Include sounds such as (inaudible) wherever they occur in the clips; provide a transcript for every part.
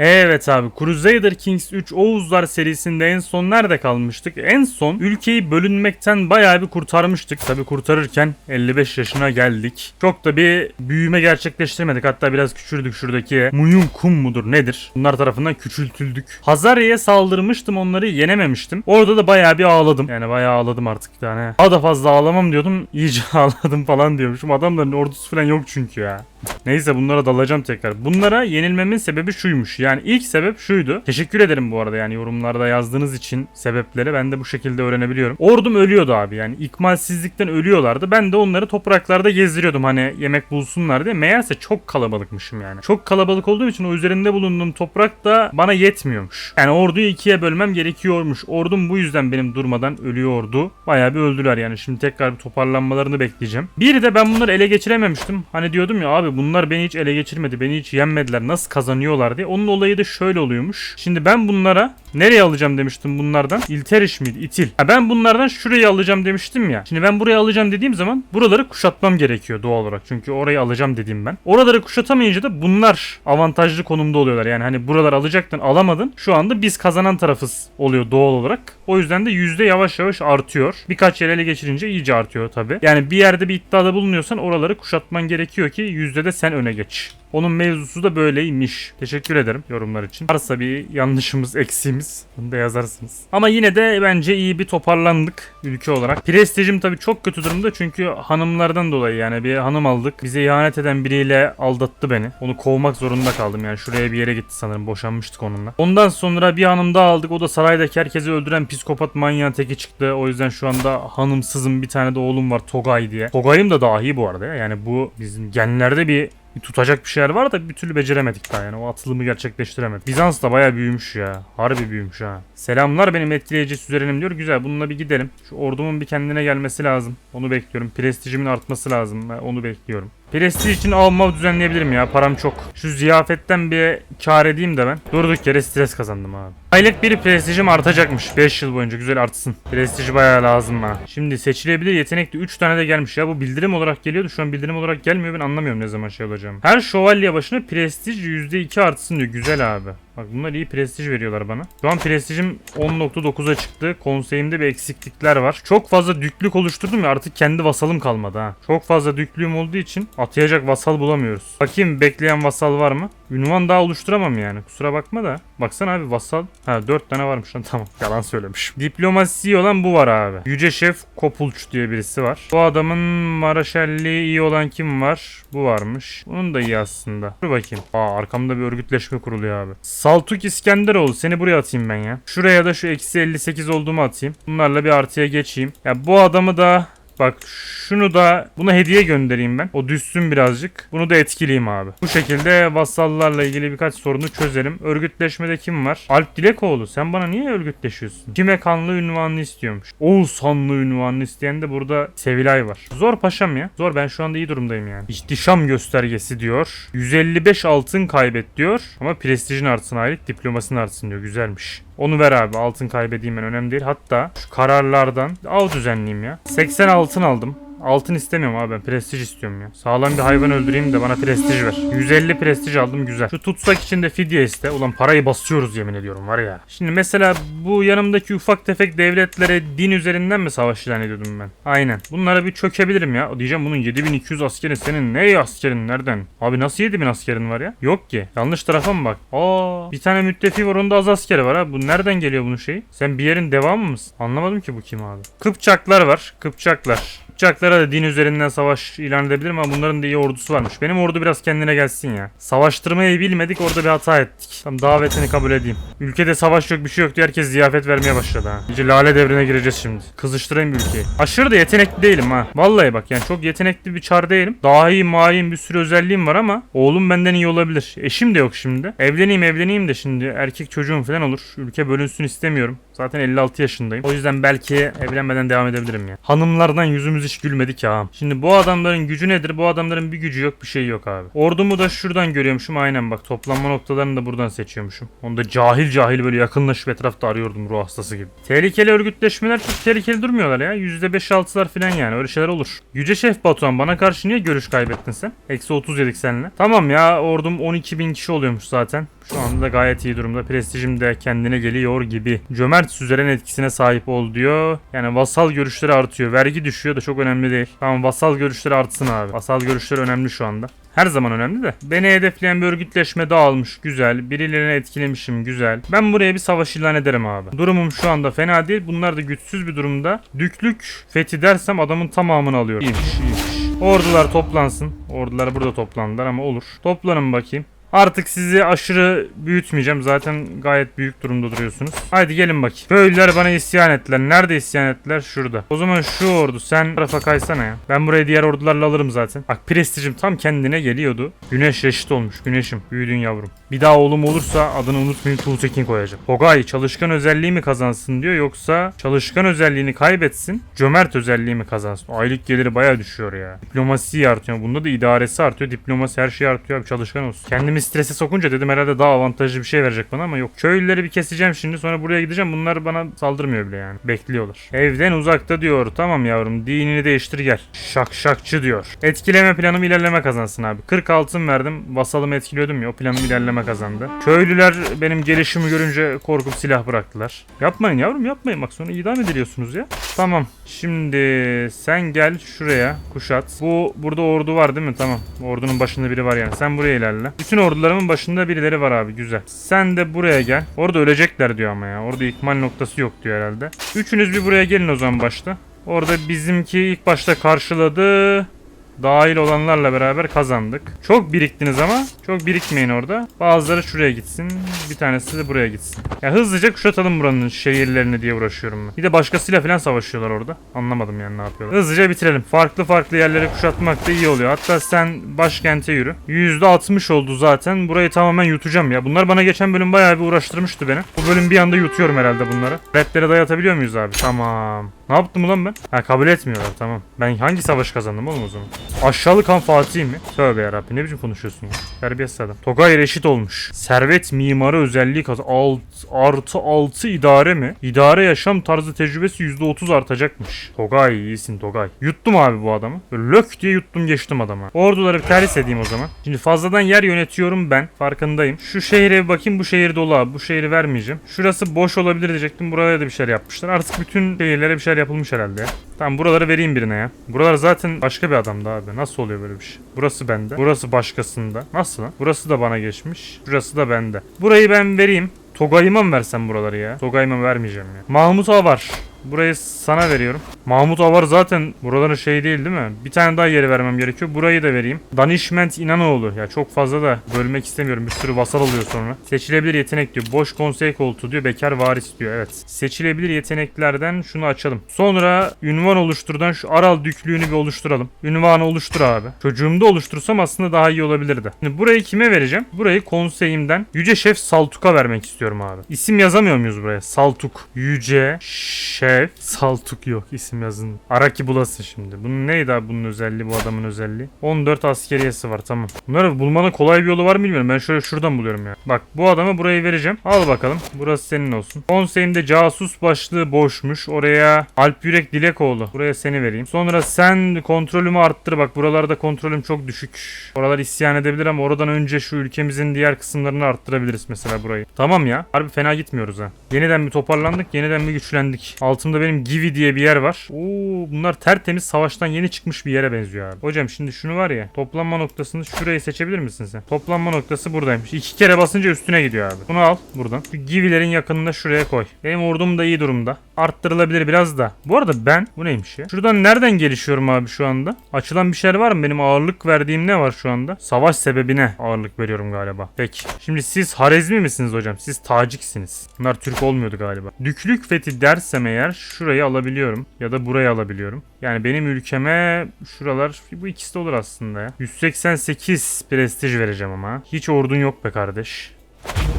Evet abi Crusader Kings 3 Oğuzlar serisinde en son nerede kalmıştık? En son ülkeyi bölünmekten bayağı bir kurtarmıştık. Tabi kurtarırken 55 yaşına geldik. Çok da bir büyüme gerçekleştirmedik. Hatta biraz küçüldük şuradaki Muyun Kum mudur nedir? Bunlar tarafından küçültüldük. Hazarya'ya saldırmıştım onları yenememiştim. Orada da bayağı bir ağladım. Yani bayağı ağladım artık yani. Daha da fazla ağlamam diyordum. İyice (laughs) ağladım falan diyormuşum. Adamların ordusu falan yok çünkü ya. Neyse bunlara dalacağım tekrar. Bunlara yenilmemin sebebi şuymuş. Yani ilk sebep şuydu. Teşekkür ederim bu arada yani yorumlarda yazdığınız için sebepleri ben de bu şekilde öğrenebiliyorum. Ordum ölüyordu abi yani ikmalsizlikten ölüyorlardı. Ben de onları topraklarda gezdiriyordum hani yemek bulsunlar diye. Meğerse çok kalabalıkmışım yani. Çok kalabalık olduğum için o üzerinde bulunduğum toprak da bana yetmiyormuş. Yani orduyu ikiye bölmem gerekiyormuş. Ordum bu yüzden benim durmadan ölüyordu. Bayağı bir öldüler yani. Şimdi tekrar bir toparlanmalarını bekleyeceğim. Bir de ben bunları ele geçirememiştim. Hani diyordum ya abi bunlar beni hiç ele geçirmedi. Beni hiç yenmediler. Nasıl kazanıyorlar diye. Onun olayı da şöyle oluyormuş. Şimdi ben bunlara nereye alacağım demiştim bunlardan? İlteriş miydi? İtil. Ha ben bunlardan şurayı alacağım demiştim ya. Şimdi ben burayı alacağım dediğim zaman buraları kuşatmam gerekiyor doğal olarak. Çünkü orayı alacağım dediğim ben. Oraları kuşatamayınca da bunlar avantajlı konumda oluyorlar. Yani hani buralar alacaktın alamadın. Şu anda biz kazanan tarafız oluyor doğal olarak. O yüzden de yüzde yavaş yavaş artıyor. Birkaç yer ele geçirince iyice artıyor tabi. Yani bir yerde bir iddiada bulunuyorsan oraları kuşatman gerekiyor ki yüzde de sen öne geç. Onun mevzusu da böyleymiş. Teşekkür ederim yorumlar için. Varsa bir yanlışımız, eksiğimiz bunu da yazarsınız. Ama yine de bence iyi bir toparlandık ülke olarak. Prestijim tabii çok kötü durumda çünkü hanımlardan dolayı yani bir hanım aldık. Bize ihanet eden biriyle aldattı beni. Onu kovmak zorunda kaldım yani şuraya bir yere gitti sanırım boşanmıştık onunla. Ondan sonra bir hanım daha aldık. O da saraydaki herkesi öldüren psikopat manyağın teki çıktı. O yüzden şu anda hanımsızım bir tane de oğlum var Togay diye. Togay'ım da dahi bu arada ya. Yani bu bizim genlerde bir tutacak bir şeyler var da bir türlü beceremedik daha yani o atılımı gerçekleştiremedik. Bizans da bayağı büyümüş ya. Harbi büyümüş ha. Selamlar benim etkileyici süzerenim diyor. Güzel bununla bir gidelim. Şu ordumun bir kendine gelmesi lazım. Onu bekliyorum. Prestijimin artması lazım. Onu bekliyorum. Prestij için alma düzenleyebilirim ya. Param çok. Şu ziyafetten bir kar edeyim de ben. Durduk yere stres kazandım abi. Aylık bir prestijim artacakmış. 5 yıl boyunca güzel artsın. Prestij bayağı lazım bana. Şimdi seçilebilir yetenekli 3 tane de gelmiş ya. Bu bildirim olarak geliyordu. Şu an bildirim olarak gelmiyor. Ben anlamıyorum ne zaman şey olacağım. Her şövalye başına prestij %2 artsın diyor. Güzel abi. Bak bunlar iyi prestij veriyorlar bana. Şu an prestijim 10.9'a çıktı. Konseyimde bir eksiklikler var. Çok fazla düklük oluşturdum ya artık kendi vasalım kalmadı ha. Çok fazla düklüğüm olduğu için atayacak vasal bulamıyoruz. Bakayım bekleyen vasal var mı? Ünvan daha oluşturamam yani. Kusura bakma da. Baksana abi vasal. Ha 4 tane varmış lan (laughs) tamam. Yalan söylemiş. Diplomasi iyi olan bu var abi. Yüce Şef Kopulç diye birisi var. Bu adamın Maraşelliği iyi olan kim var? Bu varmış. Bunun da iyi aslında. Dur bakayım. Aa arkamda bir örgütleşme kuruluyor abi. Saltuk İskenderoğlu seni buraya atayım ben ya. Şuraya da şu eksi 58 olduğumu atayım. Bunlarla bir artıya geçeyim. Ya bu adamı da Bak şunu da buna hediye göndereyim ben. O düşsün birazcık. Bunu da etkileyim abi. Bu şekilde vasallarla ilgili birkaç sorunu çözelim. Örgütleşmede kim var? Alp Dilekoğlu sen bana niye örgütleşiyorsun? Kime kanlı ünvanını istiyormuş. Oğuz Hanlı ünvanını isteyen de burada Sevilay var. Zor paşam ya. Zor ben şu anda iyi durumdayım yani. İhtişam göstergesi diyor. 155 altın kaybet diyor. Ama prestijin artsın aylık diplomasının artsın diyor. Güzelmiş. Onu ver abi altın kaybedeyim ben önemli değil. Hatta şu kararlardan av düzenleyeyim ya. 80 altın aldım. Altın istemiyorum abi ben prestij istiyorum ya. Sağlam bir hayvan öldüreyim de bana prestij ver. 150 prestij aldım güzel. Şu tutsak için de fidye iste. Ulan parayı basıyoruz yemin ediyorum var ya. Şimdi mesela bu yanımdaki ufak tefek devletlere din üzerinden mi savaş ilan ediyordum ben? Aynen. Bunlara bir çökebilirim ya. Diyeceğim bunun 7200 askeri senin ne askerin nereden? Abi nasıl 7000 askerin var ya? Yok ki. Yanlış tarafa mı bak? Aa, bir tane müttefi var onda az askeri var ha. Bu nereden geliyor bunun şeyi? Sen bir yerin devamı mısın? Anlamadım ki bu kim abi. Kıpçaklar var. Kıpçaklar. Kıpçaklara da din üzerinden savaş ilan edebilirim ama bunların da iyi ordusu varmış. Benim ordu biraz kendine gelsin ya. Savaştırmayı bilmedik orada bir hata ettik. Tam davetini kabul edeyim. Ülkede savaş yok bir şey yok diye herkes ziyafet vermeye başladı ha. İyice lale devrine gireceğiz şimdi. Kızıştırayım ülkeyi. Aşırı da yetenekli değilim ha. Vallahi bak yani çok yetenekli bir çar değilim. Daha iyi bir sürü özelliğim var ama oğlum benden iyi olabilir. Eşim de yok şimdi. Evleneyim evleneyim de şimdi erkek çocuğum falan olur. Ülke bölünsün istemiyorum. Zaten 56 yaşındayım. O yüzden belki evlenmeden devam edebilirim ya. Hanımlardan yüzümüzü hiç gülmedi ki ağam. Şimdi bu adamların gücü nedir? Bu adamların bir gücü yok bir şey yok abi. Ordumu da şuradan görüyormuşum aynen bak toplanma noktalarını da buradan seçiyormuşum. Onu da cahil cahil böyle yakınlaşıp etrafta arıyordum ruh hastası gibi. Tehlikeli örgütleşmeler çok tehlikeli durmuyorlar ya. %5-6'lar falan yani öyle şeyler olur. Yüce Şef Batuhan bana karşı niye görüş kaybettin sen? Eksi 30 yedik seninle. Tamam ya ordum 12 bin kişi oluyormuş zaten. Şu anda da gayet iyi durumda. Prestijim de kendine geliyor gibi. Cömert süzeren etkisine sahip ol diyor. Yani vasal görüşleri artıyor. Vergi düşüyor da çok önemli değil. Tamam vasal görüşleri artsın abi. Vasal görüşleri önemli şu anda. Her zaman önemli de. Beni hedefleyen bir örgütleşme dağılmış. Güzel. Birilerini etkilemişim. Güzel. Ben buraya bir savaş ilan ederim abi. Durumum şu anda fena değil. Bunlar da güçsüz bir durumda. Düklük fethi dersem adamın tamamını alıyorum. İyiymiş, iyiymiş. Ordular toplansın. Ordular burada toplandılar ama olur. Toplanın bakayım. Artık sizi aşırı büyütmeyeceğim. Zaten gayet büyük durumda duruyorsunuz. Haydi gelin bakayım. Köylüler bana isyan ettiler. Nerede isyan ettiler? Şurada. O zaman şu ordu sen tarafa kaysana ya. Ben burayı diğer ordularla alırım zaten. Bak prestijim tam kendine geliyordu. Güneş reşit olmuş. Güneşim. Büyüdün yavrum. Bir daha oğlum olursa adını unutmayın Tuğtekin koyacağım. Togay çalışkan özelliği mi kazansın diyor yoksa çalışkan özelliğini kaybetsin cömert özelliği mi kazansın? Aylık geliri baya düşüyor ya. Diplomasi artıyor. Bunda da idaresi artıyor. Diplomasi her şey artıyor abi çalışkan olsun. Kendimi strese sokunca dedim herhalde daha avantajlı bir şey verecek bana ama yok. Köylüleri bir keseceğim şimdi sonra buraya gideceğim. Bunlar bana saldırmıyor bile yani. Bekliyorlar. Evden uzakta diyor. Tamam yavrum dinini değiştir gel. Şakşakçı diyor. Etkileme planım ilerleme kazansın abi. 40 altın verdim. Vasalımı etkiliyordum ya o planım ilerleme kazandı. Köylüler benim gelişimi görünce korkup silah bıraktılar. Yapmayın yavrum yapmayın bak sonra idam ediliyorsunuz ya. Tamam. Şimdi sen gel şuraya kuşat. Bu burada ordu var değil mi? Tamam. Ordunun başında biri var yani. Sen buraya ilerle. Bütün ordularımın başında birileri var abi. Güzel. Sen de buraya gel. Orada ölecekler diyor ama ya. Orada ikmal noktası yok diyor herhalde. Üçünüz bir buraya gelin o zaman başta. Orada bizimki ilk başta karşıladı. Dahil olanlarla beraber kazandık. Çok biriktiniz ama çok birikmeyin orada. Bazıları şuraya gitsin. Bir tanesi de buraya gitsin. Ya hızlıca kuşatalım buranın şehirlerini diye uğraşıyorum ben. Bir de başkasıyla falan savaşıyorlar orada. Anlamadım yani ne yapıyorlar. Hızlıca bitirelim. Farklı farklı yerleri kuşatmak da iyi oluyor. Hatta sen başkente yürü. %60 oldu zaten. Burayı tamamen yutacağım ya. Bunlar bana geçen bölüm bayağı bir uğraştırmıştı beni. Bu bölüm bir anda yutuyorum herhalde bunları. Redlere dayatabiliyor muyuz abi? Tamam. Ne yaptım ulan ben? Ha kabul etmiyorlar tamam. Ben hangi savaş kazandım oğlum o zaman? Aşağılık han Fatih mi? Tövbe yarabbim ne biçim konuşuyorsun ya? Terbiyesiz adam. Togay reşit olmuş. Servet mimarı özelliği kaz. Alt, artı 6 idare mi? İdare yaşam tarzı tecrübesi %30 artacakmış. Togay iyisin Togay. Yuttum abi bu adamı. Böyle lök diye yuttum geçtim adama. Orduları terhis edeyim o zaman. Şimdi fazladan yer yönetiyorum ben. Farkındayım. Şu şehre bir bakayım bu şehir dolu abi. Bu şehri vermeyeceğim. Şurası boş olabilir diyecektim. Buraya da bir şeyler yapmışlar. Artık bütün şehirlere bir şeyler yapılmış herhalde. Tamam buraları vereyim birine ya. Buralar zaten başka bir adamdı abi. Nasıl oluyor böyle bir şey? Burası bende. Burası başkasında. Nasıl lan? Burası da bana geçmiş. Burası da bende. Burayı ben vereyim. Togay'ıma mı versem buraları ya? Togay'ıma vermeyeceğim ya. Mahmut Avar. Burayı sana veriyorum. Mahmut Avar zaten buraların şey değil değil mi? Bir tane daha yeri vermem gerekiyor. Burayı da vereyim. Danişment İnanoğlu. Ya çok fazla da bölmek istemiyorum. Bir sürü vasal oluyor sonra. Seçilebilir yetenek diyor. Boş konsey koltuğu diyor. Bekar varis diyor. Evet. Seçilebilir yeteneklerden şunu açalım. Sonra ünvan oluşturdan şu Aral düklüğünü bir oluşturalım. Ünvanı oluştur abi. Çocuğumda oluştursam aslında daha iyi olabilirdi. Şimdi burayı kime vereceğim? Burayı konseyimden Yüce Şef Saltuk'a vermek istiyorum abi. İsim yazamıyor muyuz buraya? Saltuk. Yüce Şef Saltuk yok isim yazın. Araki bulasın şimdi. Bunun neydi abi bunun özelliği bu adamın özelliği? 14 askeriyesi var tamam. Bunları bulmanın kolay bir yolu var mı bilmiyorum. Ben şöyle şuradan buluyorum ya. Bak bu adamı buraya vereceğim. Al bakalım. Burası senin olsun. Konseyimde casus başlığı boşmuş. Oraya Alp Yürek Dilekoğlu. Buraya seni vereyim. Sonra sen kontrolümü arttır. Bak buralarda kontrolüm çok düşük. Oralar isyan edebilir ama oradan önce şu ülkemizin diğer kısımlarını arttırabiliriz mesela burayı. Tamam ya. Harbi fena gitmiyoruz ha. Yeniden bir toparlandık. Yeniden bir güçlendik. Altımda benim Givi diye bir yer var. Oo bunlar tertemiz savaştan yeni çıkmış bir yere benziyor abi. Hocam şimdi şunu var ya. Toplanma noktasını şurayı seçebilir misin sen? Toplanma noktası buradaymış. İki kere basınca üstüne gidiyor abi. Bunu al buradan. Şu Givi'lerin yakınına şuraya koy. Benim ordum da iyi durumda. Arttırılabilir biraz da. Bu arada ben bu neymiş ya? Şuradan nereden gelişiyorum abi şu anda? Açılan bir şeyler var mı? Benim ağırlık verdiğim ne var şu anda? Savaş sebebine ağırlık veriyorum galiba. Peki. Şimdi siz Harezmi misiniz hocam? Siz Taciksiniz. Bunlar Türk olmuyordu galiba. Düklük fethi dersem eğer şurayı alabiliyorum. Ya da burayı alabiliyorum. Yani benim ülkeme şuralar bu ikisi de olur aslında ya. 188 prestij vereceğim ama. Hiç ordun yok be kardeş.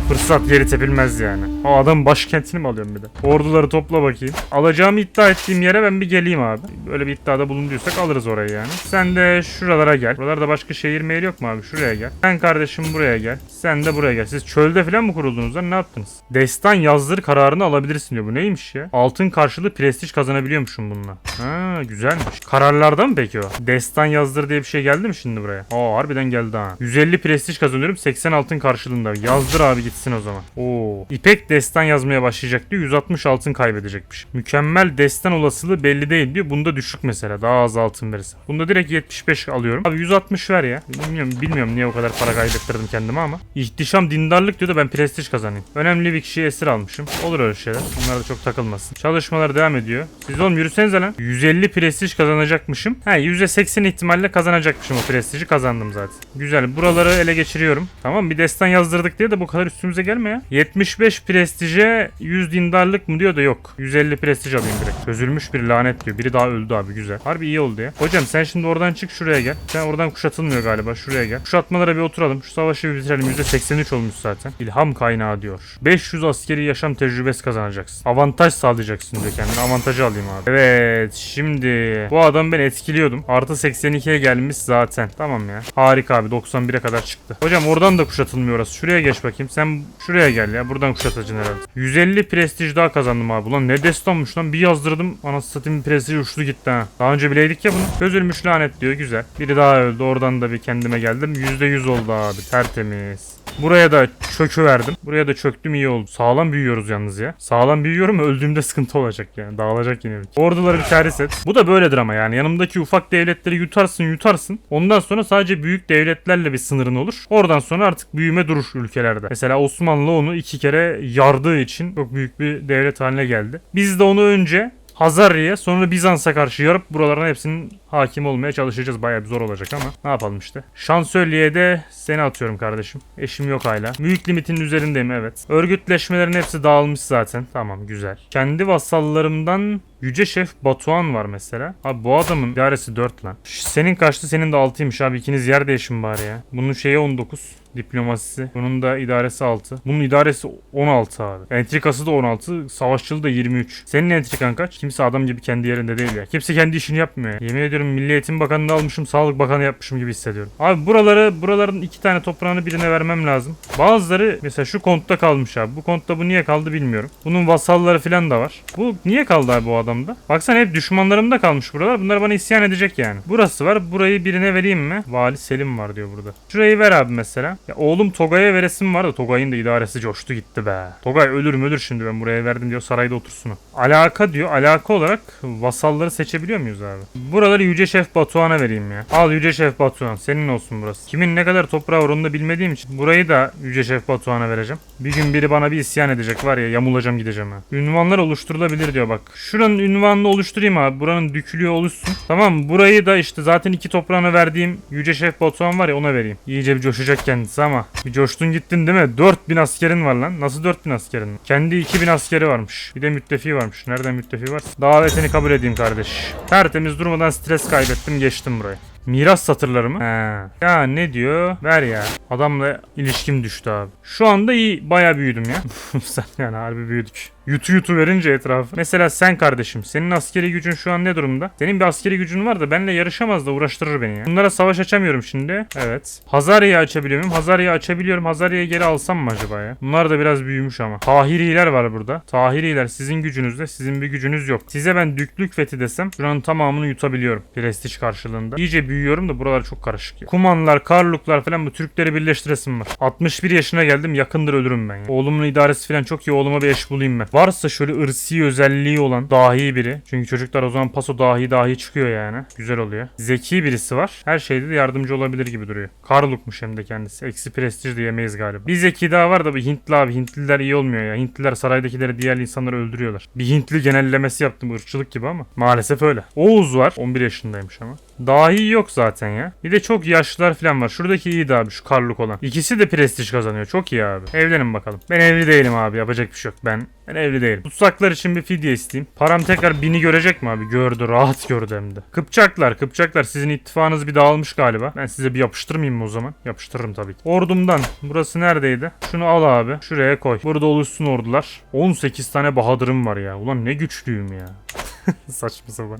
Fırsat geri tepilmez yani. O adam başkentini mi alıyorum bir de? Orduları topla bakayım. Alacağımı iddia ettiğim yere ben bir geleyim abi. Böyle bir iddiada bulunduysak alırız orayı yani. Sen de şuralara gel. Buralarda başka şehir meyil yok mu abi? Şuraya gel. Sen kardeşim buraya gel. Sen de buraya gel. Siz çölde falan mı kuruldunuz lan? Ne yaptınız? Destan yazdır kararını alabilirsin diyor. Bu neymiş ya? Altın karşılığı prestij kazanabiliyormuşum bununla. Ha güzelmiş. Kararlarda mı peki o? Destan yazdır diye bir şey geldi mi şimdi buraya? Aa harbiden geldi ha. 150 prestij kazanıyorum 80 altın karşılığında. Yazdır abi gitsin o zaman. Oo. İpek destan yazmaya başlayacak diyor. 160 altın kaybedecekmiş. Mükemmel destan olasılığı belli değil diyor. Bunda düşük mesela. Daha az altın verirse. Bunda direkt 75 alıyorum. Abi 160 ver ya. Bilmiyorum, bilmiyorum niye o kadar para kaybettirdim kendime ama. İhtişam dindarlık diyor da ben prestij kazanayım. Önemli bir kişiyi esir almışım. Olur öyle şeyler. Onlar da çok takılmasın. Çalışmalar devam ediyor. Siz oğlum yürüsenize lan. 150 prestij kazanacakmışım. He %80 ihtimalle kazanacakmışım o prestiji kazandım zaten. Güzel. Buraları ele geçiriyorum. Tamam bir destan yazdırdık diye de bu kadar üstümüze gelme ya. 75 prestije 100 dindarlık mı diyor da yok. 150 prestij alayım direkt. Çözülmüş bir lanet diyor. Biri daha öldü abi güzel. Harbi iyi oldu ya. Hocam sen şimdi oradan çık şuraya gel. Sen oradan kuşatılmıyor galiba. Şuraya gel. Kuşatmalara bir oturalım. Şu savaşı bir bitirelim. %83 olmuş zaten. İlham kaynağı diyor. 500 askeri yaşam tecrübesi kazanacaksın. Avantaj sağlayacaksın diyor kendine. Avantajı alayım abi. Evet şimdi bu adam ben etkiliyordum. Artı 82'ye gelmiş zaten. Tamam ya. Harika abi 91'e kadar çıktı. Hocam oradan da kuşatılmıyor orası. Şuraya geç bakayım. Sen şuraya gel ya. Buradan kuşatacaksın herhalde. 150 prestij daha kazandım abi. Ulan ne destanmış lan. Bir yazdırdım. Anasını satayım prestij uçtu gitti ha. Daha önce bileydik ya bunu. Çözülmüş lanet diyor. Güzel. Biri daha öldü. Oradan da bir kendime geldim. %100 oldu abi. Tertemiz. Buraya da çökü verdim. Buraya da çöktüm iyi oldu. Sağlam büyüyoruz yalnız ya. Sağlam büyüyorum öldüğümde sıkıntı olacak yani. Dağılacak yine. Orduları bir terhis et. Bu da böyledir ama yani. Yanımdaki ufak devletleri yutarsın yutarsın. Ondan sonra sadece büyük devletlerle bir sınırın olur. Oradan sonra artık büyüme durur ülkelerde. Mesela Osmanlı onu iki kere yardığı için çok büyük bir devlet haline geldi. Biz de onu önce Hazarya sonra Bizans'a karşı yarıp buraların hepsinin hakim olmaya çalışacağız. Bayağı bir zor olacak ama ne yapalım işte. Şansölye'ye de seni atıyorum kardeşim. Eşim yok hala. Mülk limitinin üzerindeyim evet. Örgütleşmelerin hepsi dağılmış zaten. Tamam güzel. Kendi vasallarımdan Yüce Şef Batuhan var mesela. Abi bu adamın idaresi 4 lan. Senin kaçtı senin de 6'ymış abi. İkiniz yer değişin bari ya. Bunun şeyi 19 diplomasisi. Bunun da idaresi 6. Bunun idaresi 16 abi. Entrikası da 16. Savaşçılığı da 23. Senin entrikan kaç? Kimse adam gibi kendi yerinde değil ya. Kimse kendi işini yapmıyor ya. Yemin ediyorum Milli Eğitim Bakanı'nı almışım. Sağlık Bakanı yapmışım gibi hissediyorum. Abi buraları buraların iki tane toprağını birine vermem lazım. Bazıları mesela şu kontta kalmış abi. Bu kontta bu niye kaldı bilmiyorum. Bunun vasalları falan da var. Bu niye kaldı abi bu adamda? Baksana hep düşmanlarımda kalmış buralar. Bunlar bana isyan edecek yani. Burası var. Burayı birine vereyim mi? Vali Selim var diyor burada. Şurayı ver abi mesela. Ya oğlum Togay'a veresim var da Togay'ın da idaresi coştu gitti be. Togay ölür mü ölür şimdi ben buraya verdim diyor sarayda otursun. Alaka diyor. Alaka olarak vasalları seçebiliyor muyuz abi? Buraları Yüce Şef Batuhan'a vereyim ya. Al Yüce Şef Batuhan. Senin olsun burası. Kimin ne kadar toprağı var onu da bilmediğim için. Burayı da Yüce Şef Batuhan'a vereceğim. Bir gün biri bana bir isyan edecek var ya yamulacağım gideceğim ha. Ünvanlar oluşturulabilir diyor bak. Şuranın ünvanını oluşturayım abi. Buranın dükülüğü oluşsun. Tamam? Burayı da işte zaten iki toprağını verdiğim Yüce Şef Batuhan var ya ona vereyim. İyice bir coşacak kendisi ama. Bir coştun gittin değil mi? 4000 askerin var lan. Nasıl 4000 askerin? Kendi 2000 askeri varmış. Bir de müttefi varmış. Nereden müttefi var? Davetini kabul edeyim kardeş. Tertemiz durmadan stres kaybettim geçtim burayı. Miras satırları mı? He. Ya ne diyor? Ver ya. Adamla ilişkim düştü abi. Şu anda iyi. Bayağı büyüdüm ya. (laughs) Sen yani harbi büyüdük. Yutu yutu verince etrafı. Mesela sen kardeşim. Senin askeri gücün şu an ne durumda? Senin bir askeri gücün var da benle yarışamaz da uğraştırır beni ya. Bunlara savaş açamıyorum şimdi. Evet. Hazarya'yı açabiliyor muyum? Hazarya'yı açabiliyorum. Hazarya'yı geri alsam mı acaba ya? Bunlar da biraz büyümüş ama. Tahiriler var burada. Tahiriler sizin gücünüzde. Sizin bir gücünüz yok. Size ben düklük fethi desem şuranın tamamını yutabiliyorum. Prestij karşılığında. İyice büyüyorum da buralar çok karışık ya. Kumanlar, Karluklar falan bu Türkleri birleştiresim var. 61 yaşına geldim yakındır ölürüm ben ya. Oğlumun idaresi falan çok iyi. Oğluma bir eş bulayım ben. Varsa şöyle ırsi özelliği olan dahi biri. Çünkü çocuklar o zaman paso dahi dahi çıkıyor yani. Güzel oluyor. Zeki birisi var. Her şeyde de yardımcı olabilir gibi duruyor. Karlukmuş hem de kendisi. Eksi prestij diyemeyiz galiba. Bir zeki daha var da bir Hintli abi. Hintliler iyi olmuyor ya. Hintliler saraydakileri diğer insanları öldürüyorlar. Bir Hintli genellemesi yaptım ırkçılık gibi ama. Maalesef öyle. Oğuz var. 11 yaşındaymış ama. Dahi yok zaten ya. Bir de çok yaşlılar falan var. Şuradaki iyiydi abi şu karluk olan. İkisi de prestij kazanıyor. Çok iyi abi. Evlenin bakalım. Ben evli değilim abi. Yapacak bir şey yok. Ben ben evli değilim. Tutsaklar için bir fidye isteyeyim. Param tekrar bini görecek mi abi? Gördü. Rahat gördü hem de. Kıpçaklar. Kıpçaklar. Sizin ittifakınız bir dağılmış galiba. Ben size bir yapıştırmayayım mı o zaman? Yapıştırırım tabii ki. Ordumdan. Burası neredeydi? Şunu al abi. Şuraya koy. Burada oluşsun ordular. 18 tane bahadırım var ya. Ulan ne güçlüyüm ya. (laughs) Saçma sapan.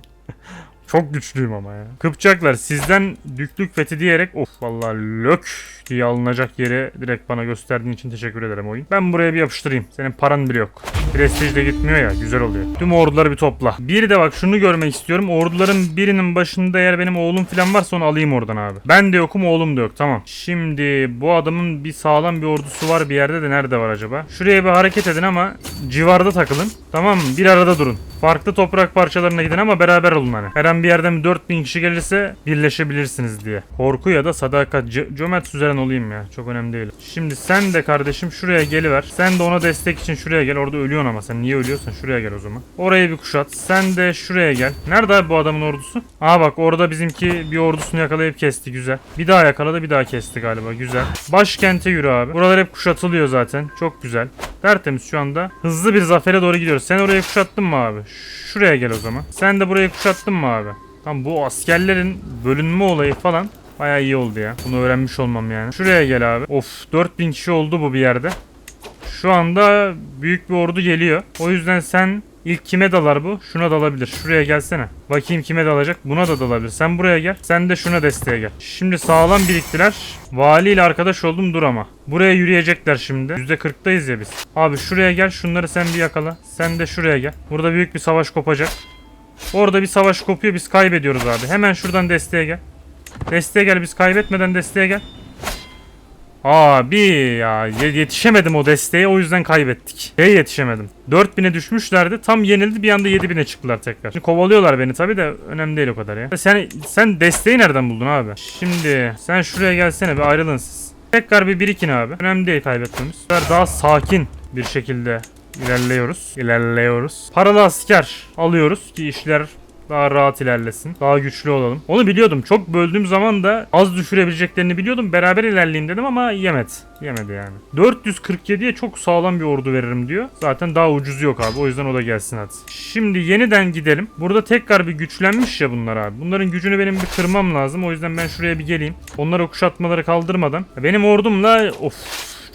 Çok güçlüyüm ama ya. Kıpçaklar sizden düklük fethi diyerek of vallahi lök diye alınacak yere direkt bana gösterdiğin için teşekkür ederim oyun. Ben buraya bir yapıştırayım. Senin paran bile yok. Prestij de gitmiyor ya güzel oluyor. Tüm orduları bir topla. Bir de bak şunu görmek istiyorum. Orduların birinin başında eğer benim oğlum falan varsa onu alayım oradan abi. Ben de yokum oğlum da yok tamam. Şimdi bu adamın bir sağlam bir ordusu var bir yerde de nerede var acaba? Şuraya bir hareket edin ama civarda takılın. Tamam mı? Bir arada durun. Farklı toprak parçalarına gidin ama beraber olun hani. Her an bir yerden 4000 kişi gelirse birleşebilirsiniz diye. Korku ya da sadakat. C- cömert süzeren olayım ya. Çok önemli değil. Şimdi sen de kardeşim şuraya geliver. Sen de ona destek için şuraya gel. Orada ölüyorsun ama sen niye ölüyorsun? Şuraya gel o zaman. Orayı bir kuşat. Sen de şuraya gel. Nerede abi bu adamın ordusu? Aa bak orada bizimki bir ordusunu yakalayıp kesti. Güzel. Bir daha yakaladı bir daha kesti galiba. Güzel. Başkente yürü abi. Buralar hep kuşatılıyor zaten. Çok güzel. Tertemiz şu anda. Hızlı bir zafere doğru gidiyoruz. Sen orayı kuşattın mı abi? Şuraya gel o zaman. Sen de burayı kuşattın mı abi? Tamam bu askerlerin bölünme olayı falan Baya iyi oldu ya. Bunu öğrenmiş olmam yani. Şuraya gel abi. Of 4000 kişi oldu bu bir yerde. Şu anda büyük bir ordu geliyor. O yüzden sen ilk kime dalar bu? Şuna dalabilir. Şuraya gelsene. Bakayım kime dalacak. Buna da dalabilir. Sen buraya gel. Sen de şuna desteğe gel. Şimdi sağlam biriktiler. Vali ile arkadaş oldum dur ama. Buraya yürüyecekler şimdi. %40'dayız ya biz. Abi şuraya gel. Şunları sen bir yakala. Sen de şuraya gel. Burada büyük bir savaş kopacak. Orada bir savaş kopuyor. Biz kaybediyoruz abi. Hemen şuradan desteğe gel. Desteğe gel biz kaybetmeden desteğe gel. Abi ya ye- yetişemedim o desteğe o yüzden kaybettik. Hey yetişemedim. 4000'e düşmüşlerdi tam yenildi bir anda 7000'e çıktılar tekrar. Şimdi kovalıyorlar beni tabi de önemli değil o kadar ya. Sen sen desteği nereden buldun abi? Şimdi sen şuraya gelsene bir ayrılın siz. Tekrar bir birikin abi. Önemli değil kaybetmemiz. Daha sakin bir şekilde ilerliyoruz. İlerliyoruz. Paralı asker alıyoruz ki işler daha rahat ilerlesin. Daha güçlü olalım. Onu biliyordum. Çok böldüğüm zaman da az düşürebileceklerini biliyordum. Beraber ilerleyeyim dedim ama yemedi. Yemedi yani. 447'ye çok sağlam bir ordu veririm diyor. Zaten daha ucuzu yok abi. O yüzden o da gelsin hadi. Şimdi yeniden gidelim. Burada tekrar bir güçlenmiş ya bunlar abi. Bunların gücünü benim bir kırmam lazım. O yüzden ben şuraya bir geleyim. Onlara kuşatmaları kaldırmadan. Benim ordumla of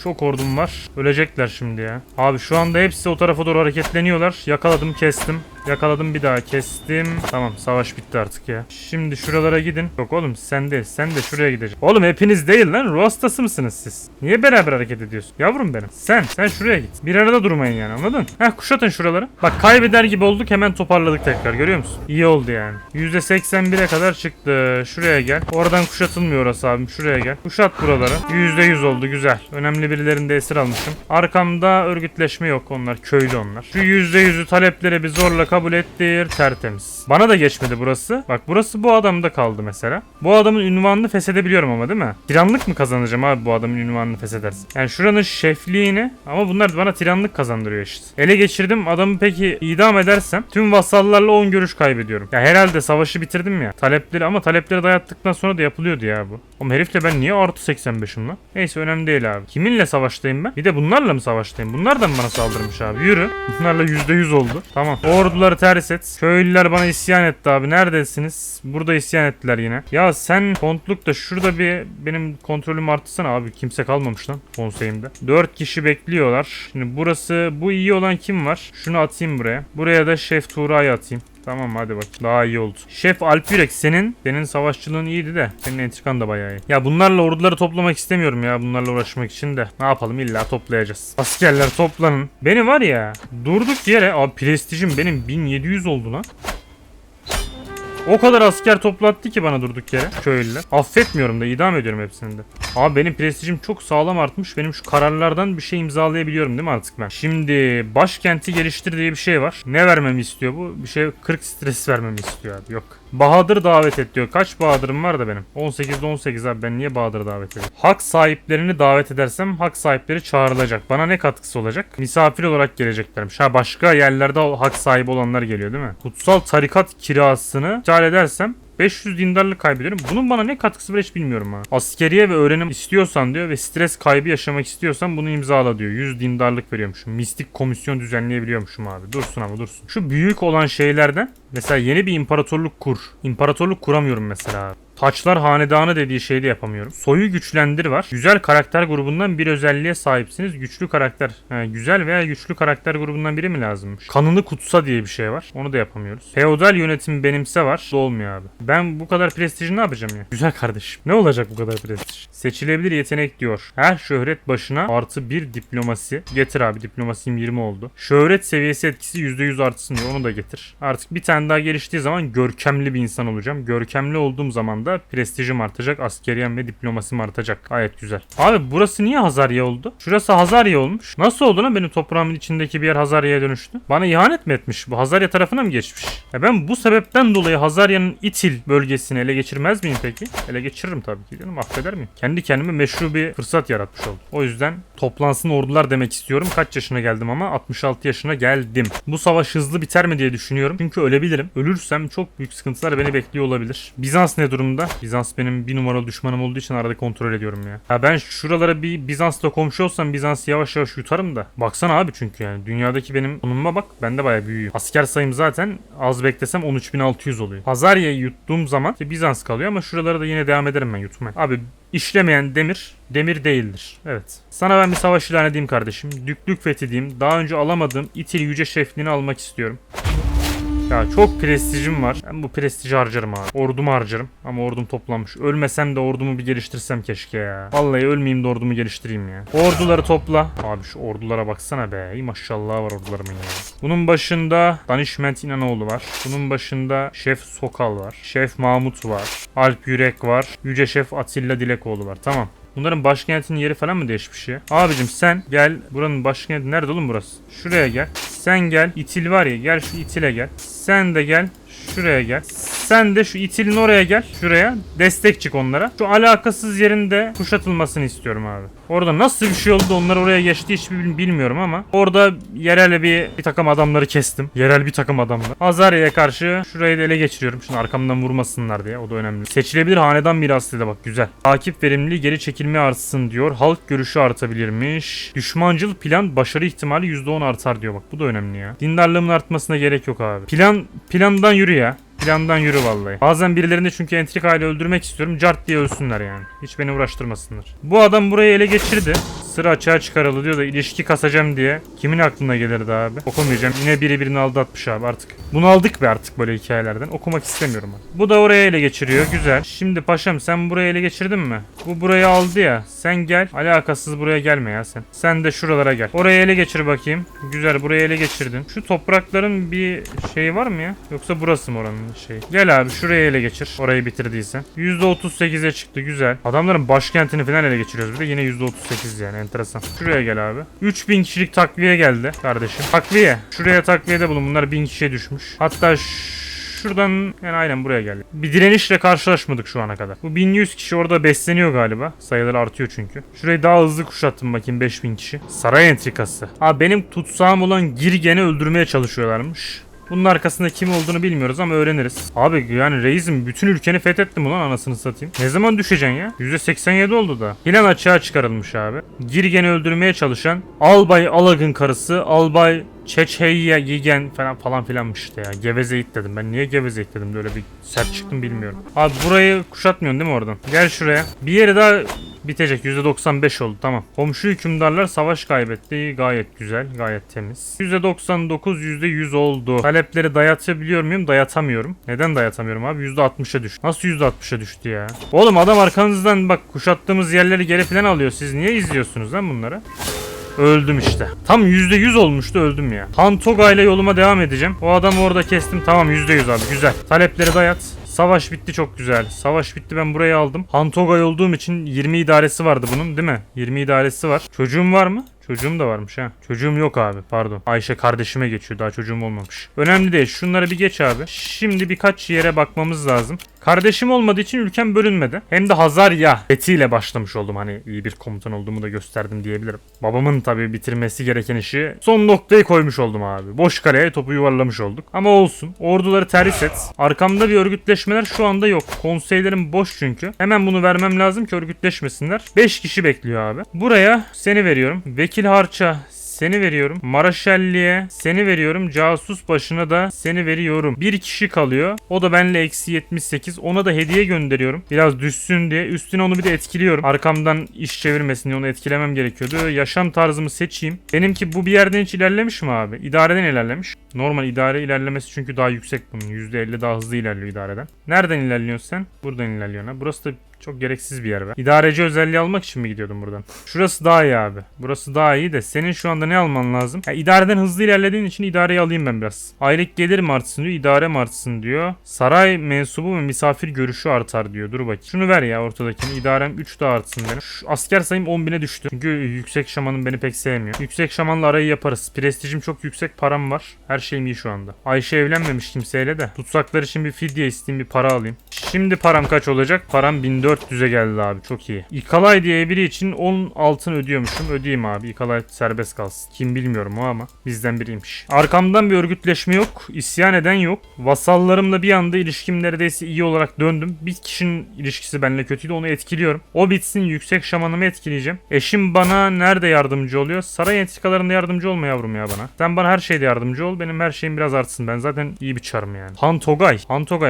çok ordum var. Ölecekler şimdi ya. Abi şu anda hepsi o tarafa doğru hareketleniyorlar. Yakaladım kestim. Yakaladım bir daha kestim. Tamam savaş bitti artık ya. Şimdi şuralara gidin. Yok oğlum sen de sen de şuraya gideceksin. Oğlum hepiniz değil lan. Ruh hastası mısınız siz? Niye beraber hareket ediyorsun? Yavrum benim. Sen sen şuraya git. Bir arada durmayın yani anladın? Heh kuşatın şuraları. Bak kaybeder gibi olduk hemen toparladık tekrar görüyor musun? İyi oldu yani. %81'e kadar çıktı. Şuraya gel. Oradan kuşatılmıyor orası abim. Şuraya gel. Kuşat buraları. %100 oldu güzel. Önemli birilerini de esir almışım. Arkamda örgütleşme yok onlar. Köylü onlar. Şu %100'ü talepleri bir zorla kabul ettir. Tertemiz. Bana da geçmedi burası. Bak burası bu adamda kaldı mesela. Bu adamın ünvanını feshedebiliyorum ama değil mi? Tiranlık mı kazanacağım abi bu adamın ünvanını feshedersin? Yani şuranın şefliğini ama bunlar bana tiranlık kazandırıyor işte. Ele geçirdim adamı peki idam edersem tüm vasallarla 10 görüş kaybediyorum. Ya herhalde savaşı bitirdim ya. Talepleri ama talepleri dayattıktan sonra da yapılıyordu ya bu. Oğlum herifle ben niye artı 85'im lan? Neyse önemli değil abi. Kiminle savaştayım ben? Bir de bunlarla mı savaştayım? Bunlar da mı bana saldırmış abi? Yürü. Bunlarla %100 oldu. Tamam. Orduları ters et. Köylüler bana isyan etti abi. Neredesiniz? Burada isyan ettiler yine. Ya sen kontlukta şurada bir benim kontrolümü arttırsana abi. Kimse kalmamış lan konseyimde. 4 kişi bekliyorlar. Şimdi burası bu iyi olan kim var? Şunu atayım buraya. Buraya da Şef Tuğra'yı atayım. Tamam hadi bak. Daha iyi oldu. Şef Alp Yürek senin senin savaşçılığın iyiydi de senin entrikan da bayağı iyi. Ya bunlarla orduları toplamak istemiyorum ya bunlarla uğraşmak için de. Ne yapalım illa toplayacağız. Askerler toplanın. Beni var ya durduk yere abi prestijim benim 1700 oldu lan. O kadar asker toplattı ki bana durduk yere köylüler. Affetmiyorum da idam ediyorum hepsini de. Abi benim prestijim çok sağlam artmış. Benim şu kararlardan bir şey imzalayabiliyorum değil mi artık ben? Şimdi başkenti geliştir diye bir şey var. Ne vermemi istiyor bu? Bir şey 40 stres vermemi istiyor abi. Yok. Bahadır davet et diyor. Kaç Bahadır'ım var da benim? 18'de 18 abi ben niye Bahadır davet edeyim? Hak sahiplerini davet edersem hak sahipleri çağrılacak. Bana ne katkısı olacak? Misafir olarak geleceklermiş. Ha başka yerlerde hak sahibi olanlar geliyor değil mi? Kutsal tarikat kirasını iptal edersem 500 dindarlık kaybediyorum. Bunun bana ne katkısı var hiç bilmiyorum ha. Askeriye ve öğrenim istiyorsan diyor ve stres kaybı yaşamak istiyorsan bunu imzala diyor. 100 dindarlık veriyormuşum. Mistik komisyon düzenleyebiliyormuşum abi. Dursun ama dursun. Şu büyük olan şeylerden mesela yeni bir imparatorluk kur. İmparatorluk kuramıyorum mesela abi. Taçlar hanedanı dediği şeyi de yapamıyorum. Soyu güçlendir var. Güzel karakter grubundan bir özelliğe sahipsiniz. Güçlü karakter. He, güzel veya güçlü karakter grubundan biri mi lazımmış? Kanını kutsa diye bir şey var. Onu da yapamıyoruz. Feodal yönetim benimse var. Da olmuyor abi. Ben bu kadar prestiji ne yapacağım ya? Güzel kardeşim. Ne olacak bu kadar prestij? Seçilebilir yetenek diyor. Her şöhret başına artı bir diplomasi. Getir abi diplomasiyim 20 oldu. Şöhret seviyesi etkisi %100 artsın diyor. Onu da getir. Artık bir tane daha geliştiği zaman görkemli bir insan olacağım. Görkemli olduğum zaman da prestijim artacak. Askeriyem ve diplomasim artacak. Gayet güzel. Abi burası niye Hazarya oldu? Şurası Hazarya olmuş. Nasıl oldu lan benim toprağımın içindeki bir yer Hazarya'ya dönüştü? Bana ihanet mi etmiş? Bu Hazarya tarafına mı geçmiş? Ya ben bu sebepten dolayı Hazarya'nın İtil bölgesini ele geçirmez miyim peki? Ele geçiririm tabii ki canım. Affeder miyim? Kendi kendime meşru bir fırsat yaratmış oldum. O yüzden toplansın ordular demek istiyorum. Kaç yaşına geldim ama? 66 yaşına geldim. Bu savaş hızlı biter mi diye düşünüyorum. Çünkü ölebilirim. Ölürsem çok büyük sıkıntılar beni bekliyor olabilir. Bizans ne durumda? Bizans benim bir numaralı düşmanım olduğu için arada kontrol ediyorum ya. Ya ben şuralara bir Bizans'la komşu olsam Bizans'ı yavaş yavaş yutarım da. Baksana abi çünkü yani dünyadaki benim konumuma bak ben de bayağı büyüğüm. Asker sayım zaten az beklesem 13.600 oluyor. Hazarya'yı yuttuğum zaman işte Bizans kalıyor ama şuralara da yine devam ederim ben yutmaya. Abi işlemeyen demir demir değildir. Evet. Sana ben bir savaş ilan edeyim kardeşim. Düklük fethedeyim. Daha önce alamadığım İtil Yüce Şefliğini almak istiyorum. Ya çok prestijim var. Ben bu prestiji harcarım abi. Ordumu harcarım. Ama ordum toplanmış. Ölmesem de ordumu bir geliştirsem keşke ya. Vallahi ölmeyeyim de ordumu geliştireyim ya. Orduları topla. Abi şu ordulara baksana be. İyi maşallah var ordularımın ya. Bunun başında Danişment İnanoğlu var. Bunun başında Şef Sokal var. Şef Mahmut var. Alp Yürek var. Yüce Şef Atilla Dilekoğlu var. Tamam. Bunların başkentinin yeri falan mı değişmiş ya? Abicim sen gel. Buranın başkenti nerede oğlum burası? Şuraya gel. Sen gel. İtil var ya. Gel şu İtil'e gel. Sen de gel. Şuraya gel. Sen de şu itilin oraya gel. Şuraya. Destek çık onlara. Şu alakasız yerinde kuşatılmasını istiyorum abi. Orada nasıl bir şey oldu onlar oraya geçti hiç bil- bilmiyorum ama. Orada yerel bir, bir takım adamları kestim. Yerel bir takım adamlar. Azarya'ya karşı şurayı da ele geçiriyorum. Şunu arkamdan vurmasınlar diye. O da önemli. Seçilebilir hanedan mirası da bak güzel. Takip verimliliği geri çekilme artsın diyor. Halk görüşü artabilirmiş. Düşmancıl plan başarı ihtimali %10 artar diyor bak. Bu da önemli ya. Dindarlığımın artmasına gerek yok abi. Plan plandan yürü ya. Plandan yürü vallahi. Bazen birilerini çünkü entrikayla öldürmek istiyorum. Cart diye ölsünler yani. Hiç beni uğraştırmasınlar. Bu adam burayı ele geçirdi. Sıra açığa çıkarıldı diyor da ilişki kasacağım diye. Kimin aklına gelirdi abi? Okumayacağım. Yine biri birini aldatmış abi artık. Bunu aldık be artık böyle hikayelerden. Okumak istemiyorum ben. Bu da oraya ele geçiriyor. Güzel. Şimdi paşam sen burayı ele geçirdin mi? Bu burayı aldı ya. Sen gel. Alakasız buraya gelme ya sen. Sen de şuralara gel. Oraya ele geçir bakayım. Güzel burayı ele geçirdin. Şu toprakların bir şeyi var mı ya? Yoksa burası mı oranın şeyi? Gel abi şuraya ele geçir. Orayı bitirdiysen. %38'e çıktı güzel. Adamların başkentini falan ele geçiriyoruz bir de yine %38 yani enteresan. Şuraya gel abi. 3000 kişilik takviye geldi kardeşim. Takviye. Şuraya takviyede bulun. Bunlar 1000 kişiye düşmüş. Hatta şuradan yani aynen buraya geldi. Bir direnişle karşılaşmadık şu ana kadar. Bu 1100 kişi orada besleniyor galiba. Sayıları artıyor çünkü. Şurayı daha hızlı kuşattım bakayım 5000 kişi. Saray entrikası. Abi benim tutsağım olan Girgen'i öldürmeye çalışıyorlarmış. Bunun arkasında kim olduğunu bilmiyoruz ama öğreniriz. Abi yani reisim bütün ülkeni fethettim ulan anasını satayım. Ne zaman düşeceksin ya? %87 oldu da. Plan açığa çıkarılmış abi. Girgen'i öldürmeye çalışan Albay Alag'ın karısı Albay Çeçheyya Yigen falan falan filanmış işte ya. Gevezeyit dedim. Ben niye Gevezeyit dedim böyle bir sert çıktım bilmiyorum. Abi burayı kuşatmıyorsun değil mi oradan? Gel şuraya. Bir yeri daha bitecek. %95 oldu tamam. Komşu hükümdarlar savaş kaybetti. Gayet güzel. Gayet temiz. %99 %100 oldu. Talepleri dayatabiliyor muyum? Dayatamıyorum. Neden dayatamıyorum abi? %60'a düştü. Nasıl %60'a düştü ya? Oğlum adam arkanızdan bak kuşattığımız yerleri geri falan alıyor. Siz niye izliyorsunuz lan bunları? Öldüm işte. Tam %100 olmuştu öldüm ya. Hantoga ile yoluma devam edeceğim. O adamı orada kestim. Tamam %100 abi güzel. Talepleri dayat. Savaş bitti çok güzel. Savaş bitti ben burayı aldım. Hantogay olduğum için 20 idaresi vardı bunun değil mi? 20 idaresi var. Çocuğum var mı? Çocuğum da varmış ha. Çocuğum yok abi pardon. Ayşe kardeşime geçiyor daha çocuğum olmamış. Önemli değil şunları bir geç abi. Şimdi birkaç yere bakmamız lazım. Kardeşim olmadığı için ülkem bölünmedi. Hem de Hazarya fethiyle başlamış oldum. Hani iyi bir komutan olduğumu da gösterdim diyebilirim. Babamın tabii bitirmesi gereken işi son noktayı koymuş oldum abi. Boş kaleye topu yuvarlamış olduk. Ama olsun. Orduları terhis et. Arkamda bir örgütleşmeler şu anda yok. Konseylerim boş çünkü. Hemen bunu vermem lazım ki örgütleşmesinler. 5 kişi bekliyor abi. Buraya seni veriyorum. Vekil harça seni veriyorum. Maraşelli'ye seni veriyorum. Casus başına da seni veriyorum. Bir kişi kalıyor. O da benle eksi 78. Ona da hediye gönderiyorum. Biraz düşsün diye. Üstüne onu bir de etkiliyorum. Arkamdan iş çevirmesin diye onu etkilemem gerekiyordu. Yaşam tarzımı seçeyim. Benimki bu bir yerden hiç ilerlemiş mi abi? İdareden ilerlemiş. Normal idare ilerlemesi çünkü daha yüksek bunun. %50 daha hızlı ilerliyor idareden. Nereden ilerliyorsun sen? Buradan ilerliyorsun. Burası da çok gereksiz bir yer be. İdareci özelliği almak için mi gidiyordum buradan? Şurası daha iyi abi. Burası daha iyi de senin şu anda ne alman lazım? Ya idareden hızlı ilerlediğin için idareyi alayım ben biraz. Aylık gelir mi artsın diyor, idare mi artsın diyor. Saray mensubu ve misafir görüşü artar diyor. Dur bakayım. Şunu ver ya ortadakini. İdarem 3 daha artsın benim. Şu asker sayım 10.000'e düştü. Çünkü yüksek şamanım beni pek sevmiyor. Yüksek şamanla arayı yaparız. Prestijim çok yüksek, param var. Her şeyim iyi şu anda. Ayşe evlenmemiş kimseyle de. Tutsaklar için bir fidye isteyeyim, bir para alayım. Şimdi param kaç olacak? Param 1400'e geldi abi. Çok iyi. İkalay diye biri için 10 altın ödüyormuşum. Ödeyeyim abi. İkalay serbest kalsın. Kim bilmiyorum o ama bizden biriymiş. Arkamdan bir örgütleşme yok. İsyan eden yok. Vasallarımla bir anda ilişkim neredeyse iyi olarak döndüm. Bir kişinin ilişkisi benimle kötüydü. Onu etkiliyorum. O bitsin yüksek şamanımı etkileyeceğim. Eşim bana nerede yardımcı oluyor? Saray entrikalarında yardımcı olma yavrum ya bana. Sen bana her şeyde yardımcı ol. Benim her şeyim biraz artsın. Ben zaten iyi bir çarım yani. Han Togay.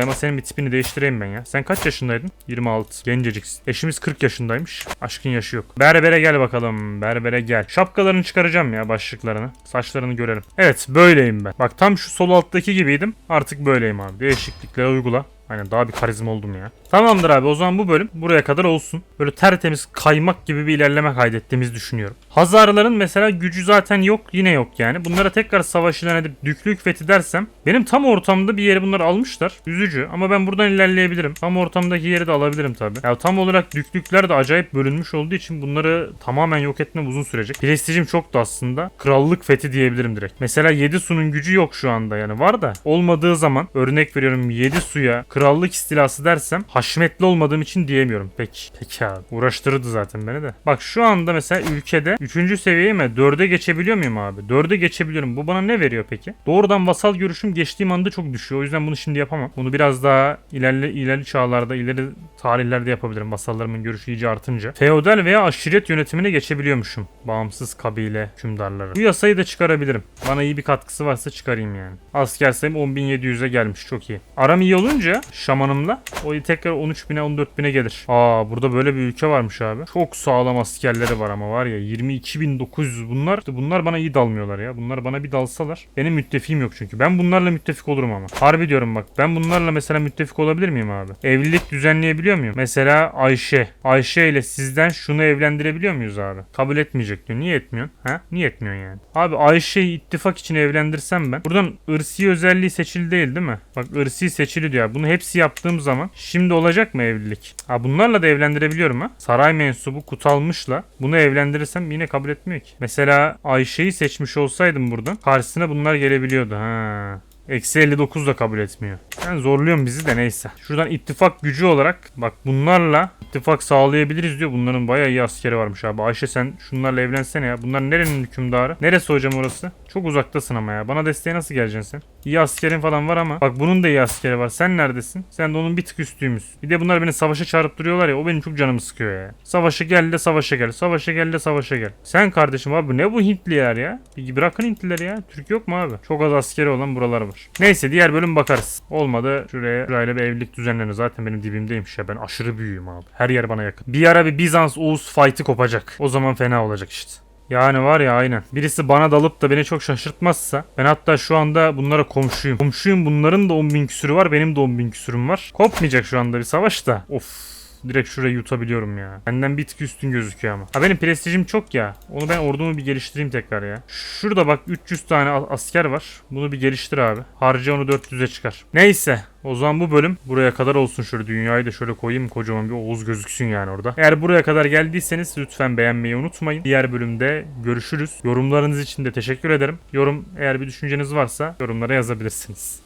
Ama senin bir tipini değiştireyim ben ya. Sen kaç yaşındaydın? 26. Genceciksin. Eşimiz 40 yaşındaymış. Aşkın yaşı yok. Berbere gel bakalım. Berbere gel. Şapkalarını çıkaracağım ya başlıklarını. Saçlarını görelim. Evet böyleyim ben. Bak tam şu sol alttaki gibiydim. Artık böyleyim abi. Değişiklikleri uygula. Aynen daha bir karizma oldum ya. Tamamdır abi o zaman bu bölüm buraya kadar olsun. Böyle tertemiz kaymak gibi bir ilerleme kaydettiğimizi düşünüyorum. Hazarların mesela gücü zaten yok yine yok yani. Bunlara tekrar savaş ilan edip düklük fethi dersem benim tam ortamda bir yeri bunlar almışlar. Üzücü ama ben buradan ilerleyebilirim. Tam ortamdaki yeri de alabilirim tabi. Ya tam olarak düklükler de acayip bölünmüş olduğu için bunları tamamen yok etmem uzun sürecek. Prestijim çoktu aslında. Krallık fethi diyebilirim direkt. Mesela 7 sunun gücü yok şu anda yani var da olmadığı zaman örnek veriyorum 7 suya krallık istilası dersem haşmetli olmadığım için diyemiyorum. Peki. Peki abi. Uğraştırırdı zaten beni de. Bak şu anda mesela ülkede 3. seviyeye mi 4'e geçebiliyor muyum abi? 4'e geçebiliyorum. Bu bana ne veriyor peki? Doğrudan vasal görüşüm geçtiğim anda çok düşüyor. O yüzden bunu şimdi yapamam. Bunu biraz daha ilerli ileri çağlarda, ileri tarihlerde yapabilirim. Vasallarımın görüşü iyice artınca. Feodal veya aşiret yönetimine geçebiliyormuşum. Bağımsız kabile hükümdarları. Bu yasayı da çıkarabilirim. Bana iyi bir katkısı varsa çıkarayım yani. Asker sayım 10.700'e gelmiş. Çok iyi. Aram iyi olunca şamanımla o tekrar 13.000'e 14.000'e gelir. Aa burada böyle bir ülke varmış abi. Çok sağlam askerleri var ama var ya 22.900 bunlar. İşte bunlar bana iyi dalmıyorlar ya. Bunlar bana bir dalsalar. Benim müttefiğim yok çünkü. Ben bunlarla müttefik olurum ama. Harbi diyorum bak. Ben bunlarla mesela müttefik olabilir miyim abi? Evlilik düzenleyebiliyor muyum? Mesela Ayşe. Ayşe ile sizden şunu evlendirebiliyor muyuz abi? Kabul etmeyecek diyor. Niye etmiyorsun? Ha? Niye etmiyorsun yani? Abi Ayşe'yi ittifak için evlendirsem ben. Buradan ırsi özelliği seçili değil değil mi? Bak ırsi seçili diyor. Bunu hepsi yaptığım zaman şimdi olacak mı evlilik? Ha bunlarla da evlendirebiliyorum ha. Saray mensubu Kutalmış'la bunu evlendirirsem yine kabul etmiyor ki. Mesela Ayşe'yi seçmiş olsaydım buradan karşısına bunlar gelebiliyordu. Ha. Eksi 59 da kabul etmiyor. Sen zorluyorsun bizi de neyse. Şuradan ittifak gücü olarak bak bunlarla ittifak sağlayabiliriz diyor. Bunların bayağı iyi askeri varmış abi. Ayşe sen şunlarla evlensene ya. Bunlar nerenin hükümdarı? Neresi hocam orası? Çok uzaktasın ama ya. Bana desteğe nasıl geleceksin sen? İyi askerin falan var ama. Bak bunun da iyi askeri var. Sen neredesin? Sen de onun bir tık üstüymüz. Bir de bunlar beni savaşa çağırıp duruyorlar ya. O benim çok canımı sıkıyor ya. Savaşa gel de savaşa gel. Savaşa gel de savaşa gel. Sen kardeşim abi ne bu Hintliler ya? Bir bırakın Hintlileri ya. Türk yok mu abi? Çok az askeri olan buralar var. Neyse diğer bölüm bakarız. Olmadı şuraya şurayla bir evlilik düzenlenir. Zaten benim dibimdeymiş ya. Ben aşırı büyüğüm abi. Her yer bana yakın. Bir ara bir Bizans Oğuz fight'ı kopacak. O zaman fena olacak işte. Yani var ya aynen. Birisi bana dalıp da beni çok şaşırtmazsa ben hatta şu anda bunlara komşuyum. Komşuyum bunların da 10.000 küsürü var benim de 10.000 küsürüm var. Kopmayacak şu anda bir savaş da. Of direkt şurayı yutabiliyorum ya. Benden bir tık üstün gözüküyor ama. Ha benim prestijim çok ya. Onu ben ordumu bir geliştireyim tekrar ya. Şurada bak 300 tane asker var. Bunu bir geliştir abi. Harca onu 400'e çıkar. Neyse. O zaman bu bölüm buraya kadar olsun. Şöyle dünyayı da şöyle koyayım. Kocaman bir Oğuz gözüksün yani orada. Eğer buraya kadar geldiyseniz lütfen beğenmeyi unutmayın. Diğer bölümde görüşürüz. Yorumlarınız için de teşekkür ederim. Yorum eğer bir düşünceniz varsa yorumlara yazabilirsiniz.